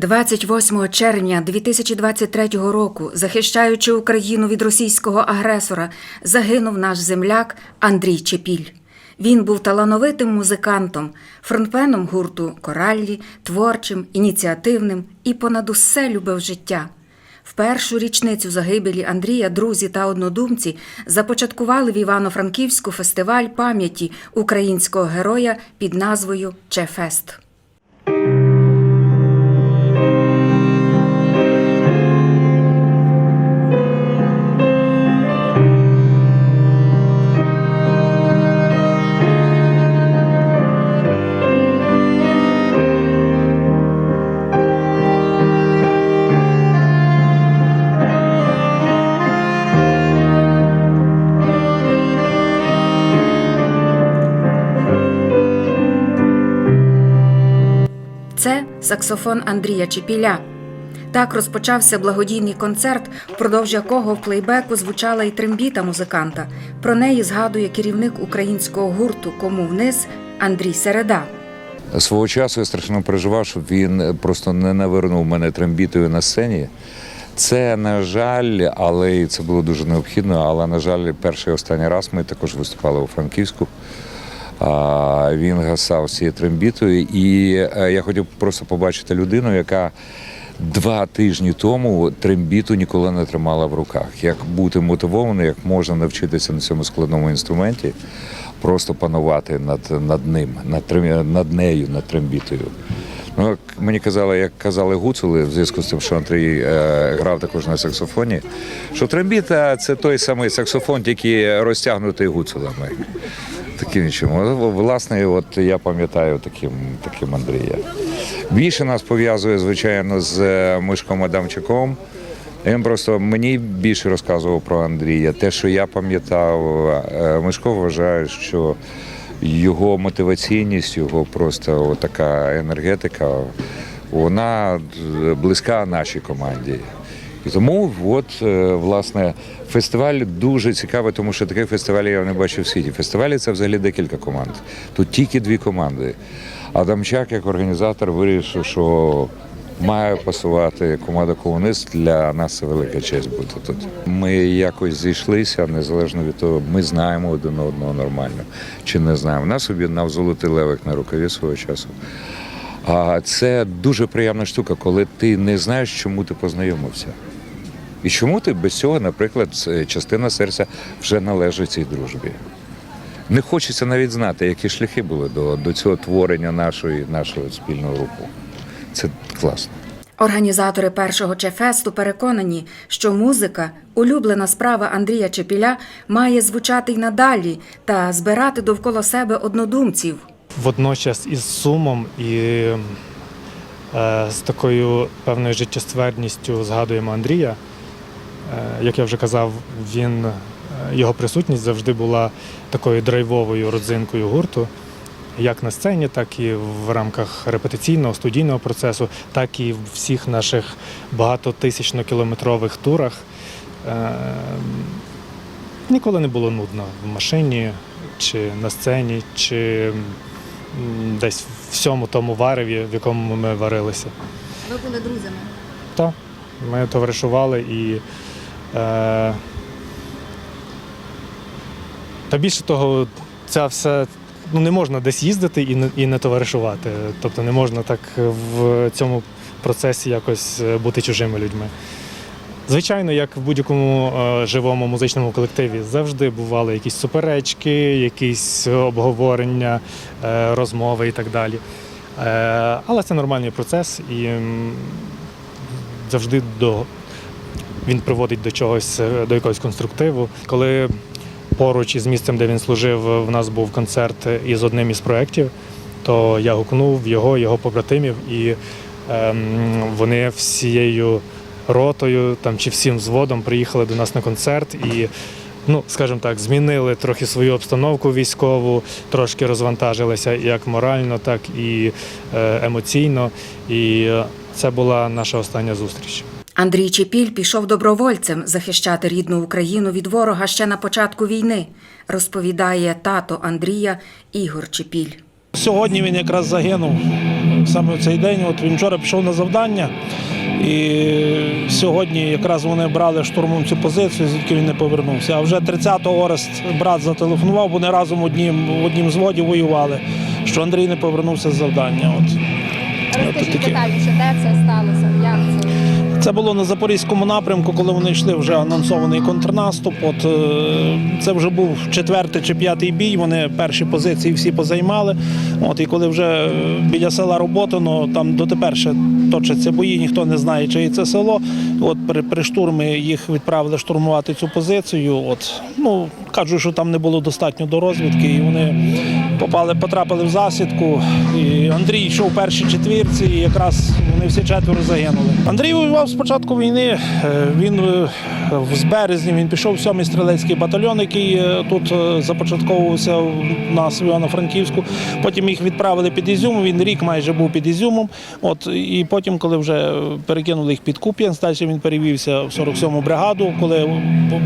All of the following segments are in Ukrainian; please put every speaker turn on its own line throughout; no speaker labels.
28 червня 2023 року, захищаючи Україну від російського агресора, загинув наш земляк Андрій Чепіль. Він був талановитим музикантом, фронтменом гурту Кораллі, творчим, ініціативним і понад усе любив життя. В першу річницю загибелі Андрія друзі та однодумці започаткували в Івано-Франківську фестиваль пам'яті українського героя під назвою Чефест. Саксофон Андрія Чепіля. Так розпочався благодійний концерт, впродовж якого в плейбеку звучала і трембіта музиканта. Про неї згадує керівник українського гурту Кому вниз Андрій Середа.
Свого часу я страшно переживав, щоб він просто не навернув мене трембітою на сцені. Це, на жаль, але і це було дуже необхідно. Але, на жаль, перший і останній раз ми також виступали у Франківську. Він гасав цією трембітою. І е, я хотів просто побачити людину, яка два тижні тому трембіту ніколи не тримала в руках. Як бути мотивованим, як можна навчитися на цьому складному інструменті, просто панувати над, над ним, над, над нею, над трембітою. Ну, як мені казали, як казали гуцули, в зв'язку з тим, що Андрій е, грав також на саксофоні, що трембіта це той самий саксофон, тільки розтягнутий гуцулами. Таким чином. Власне, от я пам'ятаю таким, таким Андрія. Більше нас пов'язує, звичайно, з е, Мишком Адамчуком. Він просто мені більше розказував про Андрія. Те, що я пам'ятав, е, Мишко вважає, що його мотиваційність, його просто така енергетика, вона е, близька нашій команді. І тому, от, е, власне, фестиваль дуже цікавий, тому що таких фестивалів я не бачив в світі. Фестивалі це взагалі декілька команд. Тут тільки дві команди. Адамчак, як організатор, вирішив, що має пасувати команда комунист. Для нас це велика честь бути тут. Ми якось зійшлися, незалежно від того, ми знаємо один одного нормально чи не знаємо. Нас об'єднав золотий левик на рукаві свого часу. А це дуже приємна штука, коли ти не знаєш, чому ти познайомився. І чому ти без цього, наприклад, частина серця вже належить цій дружбі. Не хочеться навіть знати, які шляхи були до, до цього творення нашої, нашого спільного руху. Це класно.
Організатори першого Чефесту переконані, що музика, улюблена справа Андрія Чепіля, має звучати й надалі та збирати довкола себе однодумців.
водночас із сумом і е, з такою певною життєствердністю згадуємо Андрія. Е, як я вже казав, він, е, його присутність завжди була такою драйвовою родзинкою гурту, як на сцені, так і в рамках репетиційного студійного процесу, так і в всіх наших багатотисячнокілометрових турах. Е, Ніколи не було нудно в машині, чи на сцені, чи десь в всьому тому вареві, в якому ми варилися.
Ви були друзями.
Так, ми товаришували і. Е, та більше того, ця все ну, не можна десь їздити і не, і не товаришувати. Тобто не можна так в цьому процесі якось е, бути чужими людьми. Звичайно, як в будь-якому е, живому музичному колективі, завжди бували якісь суперечки, якісь обговорення, розмови і так далі. Але це нормальний процес і завжди до, він приводить до чогось, е, до якогось конструктиву. Коли поруч із місцем, де він служив, в нас був концерт із одним із проєктів, то я гукнув його, його побратимів, і ем, вони всією ротою там, чи всім взводом приїхали до нас на концерт і. Ну, скажімо так, змінили трохи свою обстановку військову, трошки розвантажилися як морально, так і е, емоційно. І е, це була наша остання зустріч.
Андрій Чепіль пішов добровольцем захищати рідну Україну від ворога ще на початку війни, розповідає тато Андрія Ігор Чепіль.
Сьогодні він якраз загинув
саме в цей день. От він вчора пішов на завдання, і сьогодні якраз вони брали штурмом цю позицію, звідки він не повернувся. А вже 30-го Орест брат зателефонував, бо вони разом в однім, в однім зводі воювали, що Андрій не повернувся з завдання. От. От
Розкажіть детальніше, де це сталося? Як це?
Це було на запорізькому напрямку, коли вони йшли вже анонсований контрнаступ. От е, це вже був четвертий чи п'ятий бій. Вони перші позиції всі позаймали. От і коли вже е, біля села Роботино, там дотепер ще точаться бої, ніхто не знає, чиє це село. От при, при штурмі їх відправили штурмувати цю позицію. От ну кажуть, що там не було достатньо до розвідки, і вони попали, потрапили в засідку. І Андрій йшов у першій четвірці, і якраз вони всі четверо загинули. Андрій воював з початку війни. Е, Він е, з березня він пішов в 7-й стрілецький батальйон, який е, тут започатковувався в Івано-Франківську. Потім їх відправили під Ізюм. Він рік майже був під Ізюмом. От і потім, коли вже перекинули їх під Куп'янськ, далі він перевівся в 47-му бригаду, коли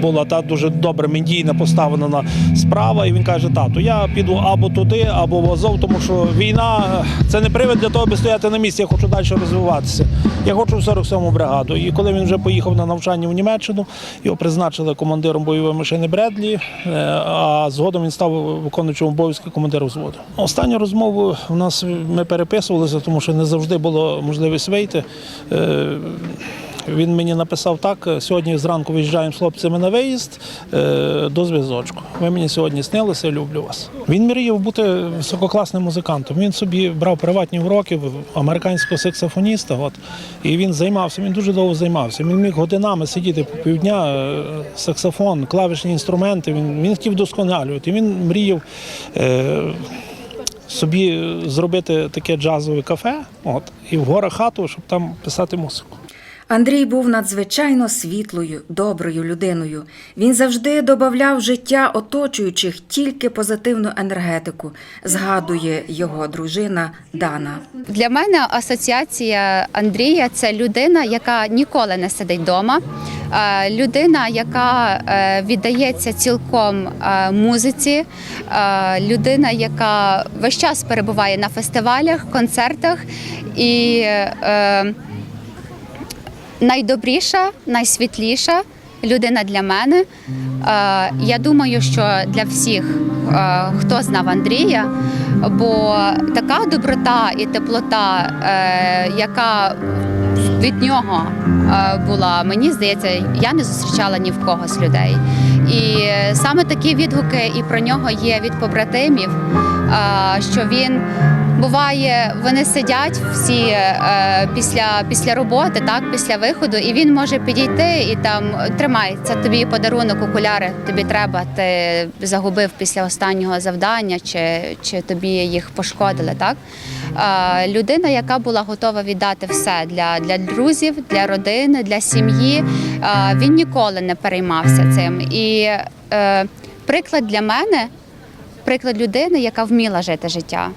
була та дуже добре медійна поставлена справа. І він каже: тату, я піду або туди, або в Азов, тому що війна е, це не привід для того, аби стояти на місці. Я хочу далі розвиватися. Я хочу в 47-му бригаду. І коли він вже поїхав на навчання в Німеччину, його призначили командиром бойової машини Бредлі, е, а згодом він став виконуючим обов'язки командира взводу. Останню розмову в нас ми переписувалися, тому що не завжди було можливість вийти. Він мені написав так: сьогодні зранку виїжджаємо з хлопцями на виїзд е, до зв'язочку. Ви мені сьогодні снилися, люблю вас. Він мріяв бути висококласним музикантом. Він собі брав приватні уроки американського саксофоніста. От, і він займався, він дуже довго займався. Він міг годинами сидіти по півдня, е, саксофон, клавішні інструменти. Він, він хотів досконалювати. Він мріяв. Е, Собі зробити таке джазове кафе, от і в горах хату, щоб там писати музику.
Андрій був надзвичайно світлою, доброю людиною. Він завжди додавав життя оточуючих тільки позитивну енергетику, згадує його дружина Дана.
Для мене асоціація Андрія це людина, яка ніколи не сидить вдома. е, Людина, яка е, віддається цілком е, музиці, людина, яка весь час перебуває на фестивалях, концертах і найдобріша, найсвітліша людина для мене. Е, Я думаю, що для всіх, е, хто знав Андрія, бо така доброта і теплота, е, яка від нього була, мені здається, я не зустрічала ні в кого з людей. І саме такі відгуки і про нього є від побратимів, що він буває, вони сидять всі е, після, після роботи, так, після виходу, і він може підійти і там тримай, це тобі подарунок, окуляри, тобі треба, ти загубив після останнього завдання, чи, чи тобі їх пошкодили. Так? Е, людина, яка була готова віддати все для, для друзів, для родини, для сім'ї. Е, він ніколи не переймався цим. І е, приклад для мене приклад людини, яка вміла жити життя.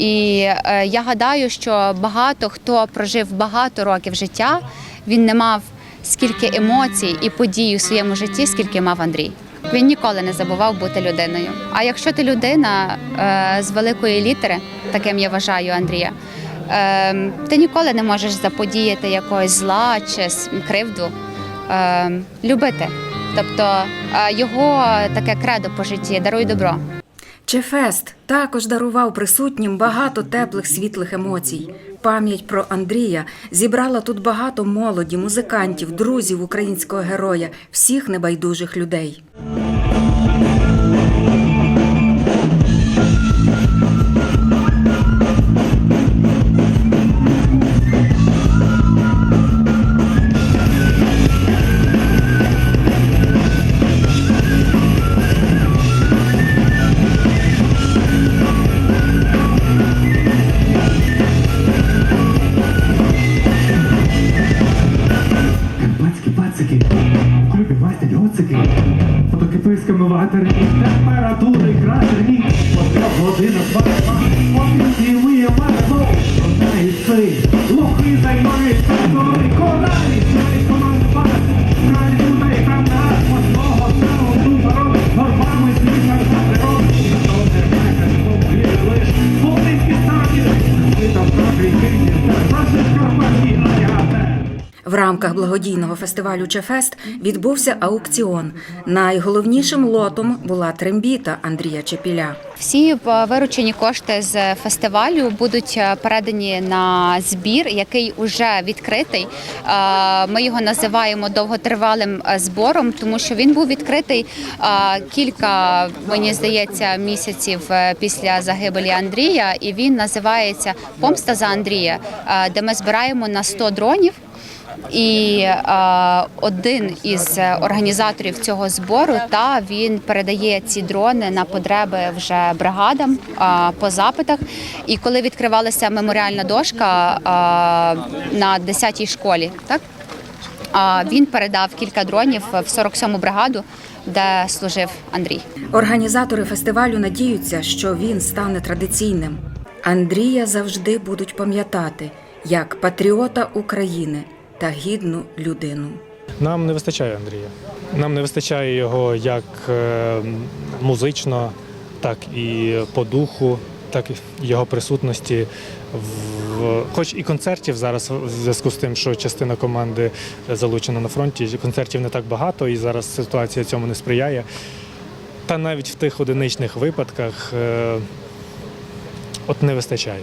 І е, я гадаю, що багато хто прожив багато років життя, він не мав скільки емоцій і подій у своєму житті, скільки мав Андрій. Він ніколи не забував бути людиною. А якщо ти людина е, з великої літери, таким я вважаю Андрія, е, ти ніколи не можеш заподіяти якогось зла чи кривду, любити. Тобто його таке кредо по житті даруй добро.
Чефест також дарував присутнім багато теплих світлих емоцій. Пам'ять про Андрія зібрала тут багато молоді, музикантів, друзів українського героя, всіх небайдужих людей.
В
рамках благодійного фестивалю Чефест відбувся аукціон. Найголовнішим лотом була трембіта Андрія Чепіля.
Всі е, виручені кошти з фестивалю будуть е, передані на збір, який вже відкритий. Е, Ми його називаємо довготривалим збором, тому що він був відкритий кілька, мені здається, місяців після загибелі Андрія, і він називається Помста за Андрія, де ми збираємо на 100 дронів. І е, один із організаторів цього збору та він передає ці дрони на потреби вже бригадам е, по запитах. І коли відкривалася меморіальна дошка е, на 10-й школі, так е, він передав кілька дронів в 47-му бригаду, де служив Андрій.
Організатори фестивалю надіються, що він стане традиційним. Андрія завжди будуть пам'ятати як патріота України та гідну людину.
Нам не вистачає Андрія. Нам не вистачає його як е, музично, так і по духу, так і його присутності в хоч і концертів зараз в зв'язку з тим, що частина команди залучена на фронті. Концертів не так багато, і зараз ситуація цьому не сприяє. Та навіть в тих одиничних випадках е, от не вистачає.